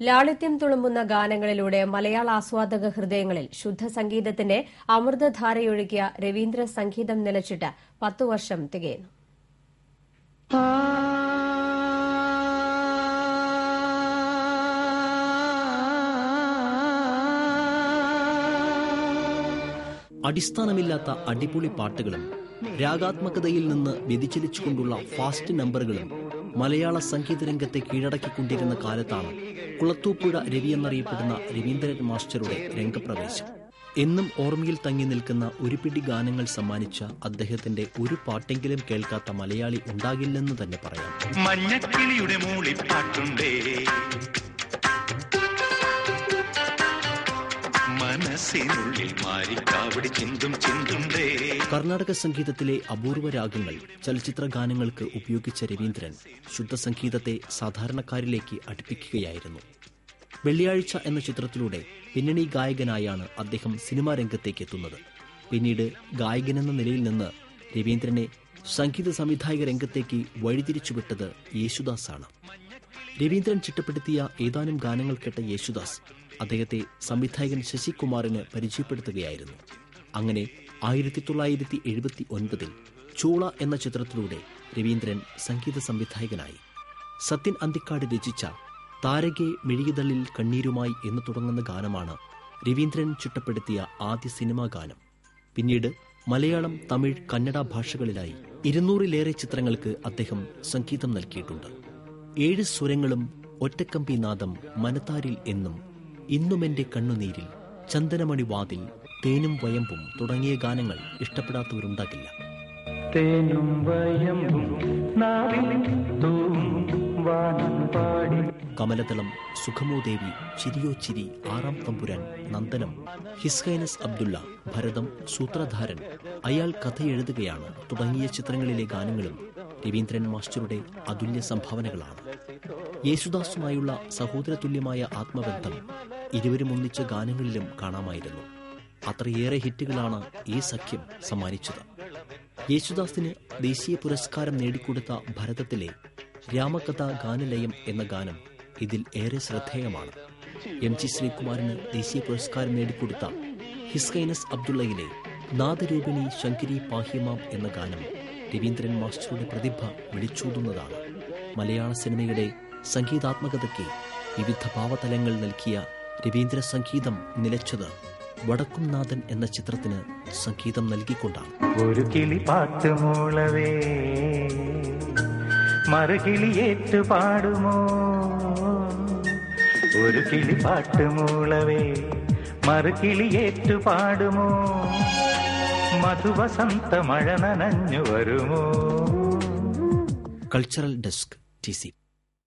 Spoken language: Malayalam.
ലാളിത്യം തുളുമ്പുന്ന ഗാനങ്ങളിലൂടെ മലയാള ആസ്വാദക ഹൃദയങ്ങളിൽ ശുദ്ധ സംഗീതത്തിന്റെ അമൃതധാരയൊഴുക്കിയ രവീന്ദ്ര സംഗീതം നിലച്ചിട്ട് പത്തു വർഷം തികയുന്നു. അടിസ്ഥാനമില്ലാത്ത അടിപൊളി പാട്ടുകളും രാഗാത്മകതയിൽ നിന്ന് വ്യതിചലിച്ചുകൊണ്ടുള്ള ഫാസ്റ്റ് നമ്പറുകളും മലയാള സംഗീത രംഗത്തെ കീഴടക്കിക്കൊണ്ടിരുന്ന കാലത്താണ് കുളത്തൂപ്പുഴ രവി എന്നറിയപ്പെടുന്ന രവീന്ദ്രൻ മാസ്റ്ററുടെ രംഗപ്രവേശം. എന്നും ഓർമ്മയിൽ തങ്ങി നിൽക്കുന്ന ഒരു പിടി ഗാനങ്ങൾ സമ്മാനിച്ച അദ്ദേഹത്തിന്റെ ഒരു പാട്ടെങ്കിലും കേൾക്കാത്ത മലയാളി ഉണ്ടാകില്ലെന്ന് തന്നെ പറയാം. മഞ്ഞക്കിളിയുടെ മൂളിപ്പാട്ടുണ്ടേ. കർണാടക സംഗീതത്തിലെ അപൂർവ രാഗങ്ങൾ ചലച്ചിത്ര ഗാനങ്ങൾക്ക് ഉപയോഗിച്ച രവീന്ദ്രൻ ശുദ്ധ സംഗീതത്തെ സാധാരണക്കാരിലേക്ക് അടുപ്പിക്കുകയായിരുന്നു. വെള്ളിയാഴ്ച എന്ന ചിത്രത്തിലൂടെ പിന്നണി ഗായകനായാണ് അദ്ദേഹം സിനിമാ രംഗത്തേക്ക് എത്തുന്നത്. പിന്നീട് ഗായകനെന്ന നിലയിൽ നിന്ന് രവീന്ദ്രനെ സംഗീത സംവിധായക രംഗത്തേക്ക് വഴിതിരിച്ചുവിട്ടത് യേശുദാസാണ്. രവീന്ദ്രൻ ചിട്ടപ്പെടുത്തിയ ഏതാനും ഗാനങ്ങൾ കേട്ട യേശുദാസ് അദ്ദേഹത്തെ സംവിധായകൻ ശശികുമാറിന് പരിചയപ്പെടുത്തുകയായിരുന്നു. അങ്ങനെ ആയിരത്തി തൊള്ളായിരത്തി എഴുപത്തി ഒൻപതിൽ ചൂള എന്ന ചിത്രത്തിലൂടെ രവീന്ദ്രൻ സംഗീത സംവിധായകനായി. സത്യൻ അന്തിക്കാട് രചിച്ച താരകെ മിഴിയുതള്ളിൽ കണ്ണീരുമായി എന്ന് തുടങ്ങുന്ന ഗാനമാണ് രവീന്ദ്രൻ ചിട്ടപ്പെടുത്തിയ ആദ്യ സിനിമാ ഗാനം. പിന്നീട് മലയാളം തമിഴ് കന്നഡ ഭാഷകളിലായി ഇരുന്നൂറിലേറെ ചിത്രങ്ങൾക്ക് അദ്ദേഹം സംഗീതം നൽകിയിട്ടുണ്ട്. ഏഴ് സ്വരങ്ങളും ഒറ്റക്കമ്പി നാദം മനത്താരിൽ എന്നും ഇന്നും ഇന്നുമെന്റെ കണ്ണുനീരിൽ ചന്ദനമണി വാതിൽ തേനും വയമ്പും തുടങ്ങിയ ഗാനങ്ങൾ ഇഷ്ടപ്പെടാത്തവരുണ്ടാകില്ല. തേനും വയമ്പും കമലതളം സുഖമോ ദേവി ചിരിയോ ചിരി ആറാം തമ്പുരാൻ നന്ദനം ഹിസ്ഹൈനസ് അബ്ദുള്ള ഭരതം സൂത്രധാരൻ അയാൾ കഥയെഴുതുകയാണ് തുടങ്ങിയ ചിത്രങ്ങളിലെ ഗാനങ്ങളും രവീന്ദ്രൻ മാസ്റ്ററുടെ അതുല്യ സംഭാവനകളാണ്. യേശുദാസുമായുള്ള സഹോദരതുല്യമായ ആത്മബന്ധം ഇരുവരും ഒന്നിച്ച ഗാനങ്ങളിലും കാണാമായിരുന്നു. അത്രയേറെ ഹിറ്റുകളാണ് ഈ സഖ്യം സമ്മാനിച്ചത്. യേശുദാസിന് ദേശീയ പുരസ്കാരം നേടിക്കൊടുത്ത ഭരതത്തിലെ രാമകഥ ഗാനലയം എന്ന ഗാനം ഇതിൽ ഏറെ ശ്രദ്ധേയമാണ്. എം ജി ശ്രീകുമാറിന് ദേശീയ പുരസ്കാരം നേടിക്കൊടുത്ത ഹിസ്കൈനസ് അബ്ദുള്ളയിലെ നാദരൂപിണി ശങ്കരി പാഹിമാം എന്ന ഗാനം രവീന്ദ്രൻ മാസ്റ്ററുടെ പ്രതിഭ വിളിച്ചൂതുന്നതാണ്. മലയാള സിനിമയുടെ സംഗീതാത്മകതയ്ക്ക് വിവിധ ഭാവതലങ്ങൾ നൽകിയ രവീന്ദ്ര സംഗീതം നിലച്ചത് വടക്കുംനാഥൻ എന്ന ചിത്രത്തിന് സംഗീതം നൽകിക്കൊണ്ടാണ്. ഒരു കിളി പാട്ട് മൂളവേ മറുകിളിയേറ്റു പാടുമോ ഒരു കിളി പാട്ട് മൂളവേ മറുകിളിയേറ്റു പാടുമോ മധുവസന്ത മഴ നനഞ്ഞു വരുമോ? Cultural desk T